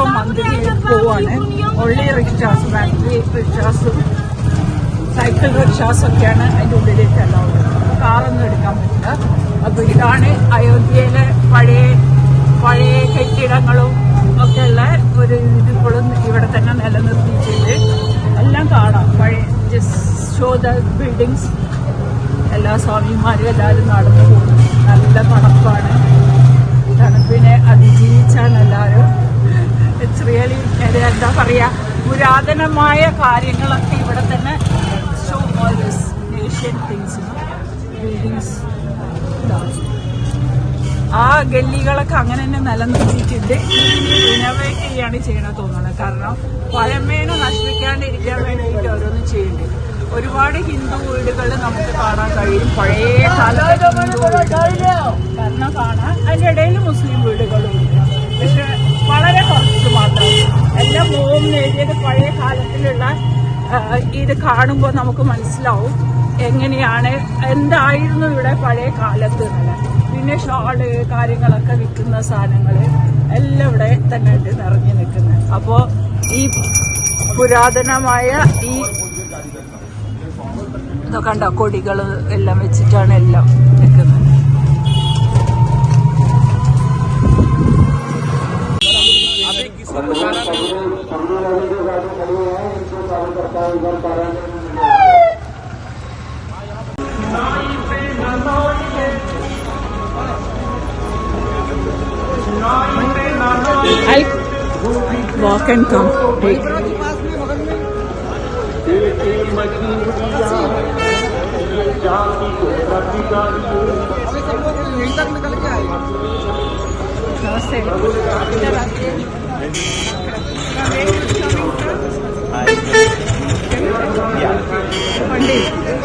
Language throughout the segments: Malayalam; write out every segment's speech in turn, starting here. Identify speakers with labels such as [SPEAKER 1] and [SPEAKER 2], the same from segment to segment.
[SPEAKER 1] ഇപ്പം മന്ദിരിയിൽ പോവാണ്. ഉള്ളി റിക്ഷാസ് ബാറ്ററി റിക്ഷാസും സൈക്കിൾ റിക്ഷാസ് ഒക്കെയാണ് അതിന്റെ ഉള്ളിലേക്ക് അല്ലാതെ കാറൊന്നും എടുക്കാൻ പറ്റില്ല. അപ്പൊ ഇതാണ് അയോധ്യയിലെ പഴയ പഴയ കെട്ടിടങ്ങളും ഒക്കെ ഉള്ള ഒരു ഇതിപ്പോഴും ഇവിടെ തന്നെ നിലനിർത്തിയിട്ടുണ്ട്. എല്ലാം കാണാം. പഴയ ജസ്റ്റ് ഷോ ദ ബിൽഡിങ്സ് എല്ലാ സ്വാമിമാരും എല്ലാവരും നടന്നു പോകും റിയലി എന്താ പറയുക പുരാതനമായ കാര്യങ്ങളൊക്കെ ഇവിടെ തന്നെ show all this Asian things buildings ആ ഗല്ലികളൊക്കെ അങ്ങനെ തന്നെ നിലനിർത്തിയിട്ടുണ്ട്. ഇനോവേറ്റ് ചെയ്യാണ് ചെയ്യണത് തോന്നുന്നത്. കാരണം പഴമേനെ നശിപ്പിക്കാണ്ടിരിക്കാൻ വേണ്ടിയിട്ട് ഓരോന്നും ചെയ്യുന്നുണ്ട്. ഒരുപാട് ഹിന്ദു വീടുകൾ നമുക്ക് കാണാൻ കഴിയും. പഴയ കാലത്തെ കാരണം കാണാൻ അതിന്റെ ഇടയിൽ മുസ്ലിം വീടുകളും ഉണ്ട് വളരെ കുറച്ച് മാത്രം. എല്ലാം മോം നേടിയത് പഴയ കാലത്തിലുള്ള ഇത് കാണുമ്പോൾ നമുക്ക് മനസ്സിലാവും എങ്ങനെയാണ് എന്തായിരുന്നു ഇവിടെ പഴയ കാലത്ത്. എന്നുള്ളത് പിന്നെ ഷോൾ കാര്യങ്ങളൊക്കെ വിൽക്കുന്ന സാധനങ്ങൾ എല്ലാം ഇവിടെ തന്നെ നിറഞ്ഞു നിൽക്കുന്നത് അപ്പോൾ ഈ പുരാതനമായ ഈ കണ്ടോ? കൊടികൾ എല്ലാം വെച്ചിട്ടാണ് എല്ലാം നിൽക്കുന്നത് I walk and come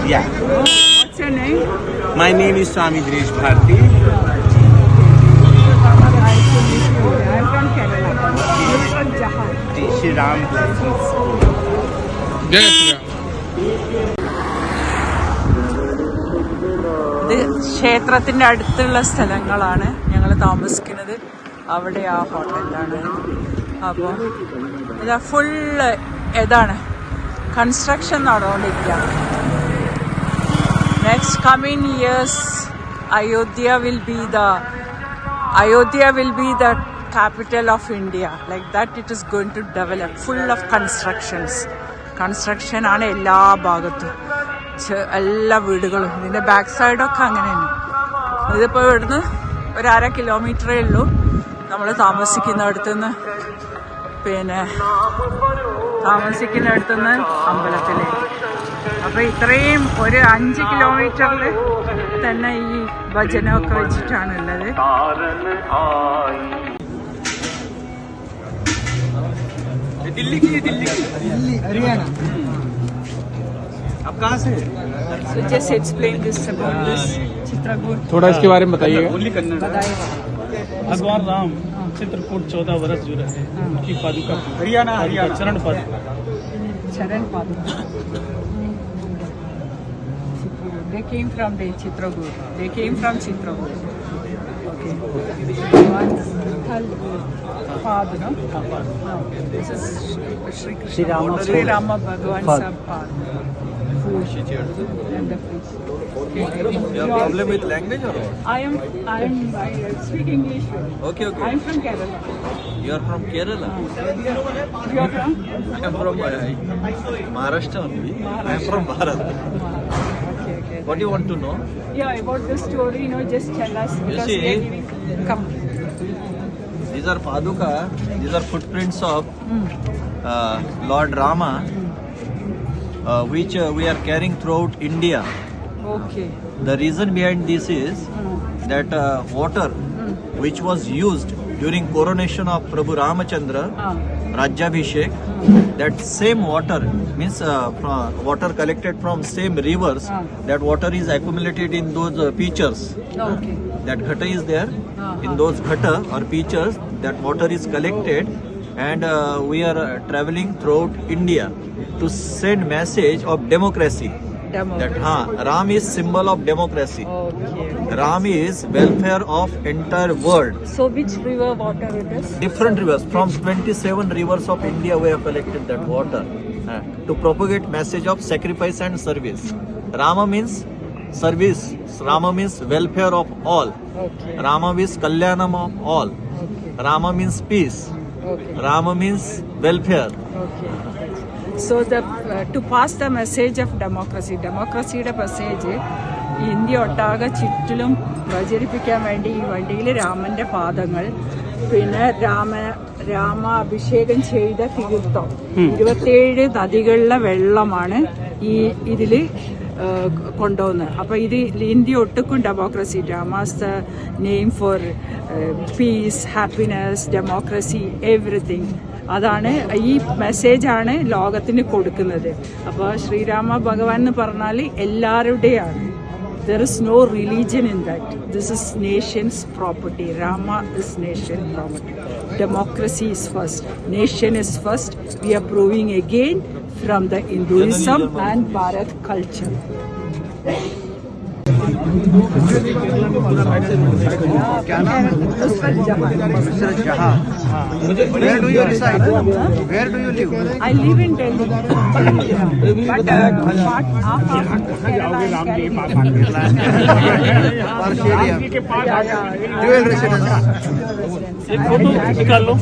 [SPEAKER 2] Yeah.
[SPEAKER 1] What's your name?
[SPEAKER 2] My name is Swami Dinesh Bharti.
[SPEAKER 3] Ram Jai
[SPEAKER 1] ഇത് ക്ഷേത്രത്തിന്റെ അടുത്തുള്ള സ്ഥലങ്ങളാണ് ഞങ്ങൾ താമസിക്കുന്നത്. അവിടെ ആ ഹോട്ടലിലാണ്. അപ്പോൾ ഇതാ ഫുള്ള് ഇതാണ്. കൺസ്ട്രക്ഷൻ നടന്നുകൊണ്ടിരിക്കുകയാണ് next coming years Ayodhya will be the Ayodhya will be the capital of India like that it is going to develop full of constructions construction ആണ് എല്ലാ ഭാഗത്തും. എല്ലാ വീടുകളും. ഇതിന്റെ ബാക്ക് സൈഡൊക്കെ അങ്ങനെയാണ്. ഇതിപ്പോൾ ഇവിടുന്ന് ഒരു അര കിലോമീറ്ററേ ഉള്ളൂ. നമ്മൾ താമസിക്കുന്നിടത്തുനിന്ന് പിന്നെ താമസിക്കുന്നിടത്തുനിന്ന് അമ്പലത്തിലേക്ക്. അപ്പൊ ഇത്രയും ഒരു അഞ്ച് കിലോമീറ്ററിൽ തന്നെ ഈ ഭജനമൊക്കെ വെച്ചിട്ടാണ്
[SPEAKER 2] दिल्ली की दिल्ली दिल्ली हरियाणा। आप कहाँ से
[SPEAKER 1] so just explain चित्रकूट
[SPEAKER 3] थोड़ा इसके बारे में बताइएगा।
[SPEAKER 4] भगवान राम चित्रकूट चौदह वर्ष जुड़े रहे पादुका।
[SPEAKER 2] हरियाणा हरियाणा।
[SPEAKER 4] चरण पद
[SPEAKER 1] चरण पद they came from the Chitrakoot they came from Chitrakoot Okay. One Thal Pad, no? No. This is Shri
[SPEAKER 2] Rama
[SPEAKER 1] Shri. Rama Bhagavan's Pad. Food and the fish. Okay. You are-
[SPEAKER 2] problem with language or what?
[SPEAKER 1] I am, I am, I speak English.
[SPEAKER 2] Okay, okay.
[SPEAKER 1] I am from Kerala.
[SPEAKER 2] You are from Kerala.
[SPEAKER 1] You are from?
[SPEAKER 2] I am from uh, Maharashtra only. I am from Bharat. What do you want to know?
[SPEAKER 1] Yeah, about the story, you know, just tell us. Because
[SPEAKER 2] see-
[SPEAKER 1] giving. Come.
[SPEAKER 2] These are Paduka. These are footprints of uh, Lord Rama, uh, which uh, we are carrying throughout India.
[SPEAKER 1] Okay.
[SPEAKER 2] The reason behind this is
[SPEAKER 1] Mm.
[SPEAKER 2] that uh, water which was used during coronation of Prabhu Ramachandra,
[SPEAKER 1] Ah.
[SPEAKER 2] Rajyabhishek, that same water means uh, from water collected from same rivers,
[SPEAKER 1] Ah.
[SPEAKER 2] that water is accumulated in those uh, pitchers.
[SPEAKER 1] Okay.
[SPEAKER 2] That ghata is there. In those ghata or pitchers, that water is collected, and uh, we are uh, traveling throughout India to send message of democracy. That ha, Ram is symbol of democracy.
[SPEAKER 1] Okay.
[SPEAKER 2] Ram is welfare of entire world.
[SPEAKER 1] So which river water it is?
[SPEAKER 2] Different rivers from 27 rivers of India we have collected that water uh, to propagate message of sacrifice and service. Rama means service. Rama means welfare of all.
[SPEAKER 1] Okay.
[SPEAKER 2] Rama means kalyanam of all.
[SPEAKER 1] Okay.
[SPEAKER 2] Rama means peace.
[SPEAKER 1] Okay.
[SPEAKER 2] Rama means welfare.
[SPEAKER 1] Okay. So the to pass the message of democracy democracy, ഡെമോക്രസിയുടെ മെസ്സേജ് ഇന്ത്യ ഒട്ടാകെ ചുറ്റിലും പ്രചരിപ്പിക്കാൻ വേണ്ടി ഈ വണ്ടിയിൽ രാമന്റെ പാദങ്ങൾ പിന്നെ രാമ രാമ അഭിഷേകം ചെയ്ത തീർത്ഥം. ഇരുപത്തിയേഴ് നദികളിലെ വെള്ളമാണ് ഈ ഇതിൽ ഏഹ്, അപ്പോൾ അപ്പൊ ഇത് India ഒട്ടുക്കും democracy dramas the name for peace happiness democracy everything അതാണ് ഈ മെസ്സേജാണ് ലോകത്തിന് കൊടുക്കുന്നത്. അപ്പോൾ ശ്രീരാമ ഭഗവാൻ എന്ന് പറഞ്ഞാൽ എല്ലാവരുടെയാണ്. There is no religion in that this is nation's property Rama is nation property democracy is first nation is first we are proving again from the Hinduism and Bharat culture.
[SPEAKER 5] क्या नाम मिस्टर जहाँ Where do you reside? Where do you live?
[SPEAKER 1] I live in Delhi. But uh, part half of Kerala is Delhi. Partially.
[SPEAKER 5] Dual residence.
[SPEAKER 4] Ek photo nikal lo.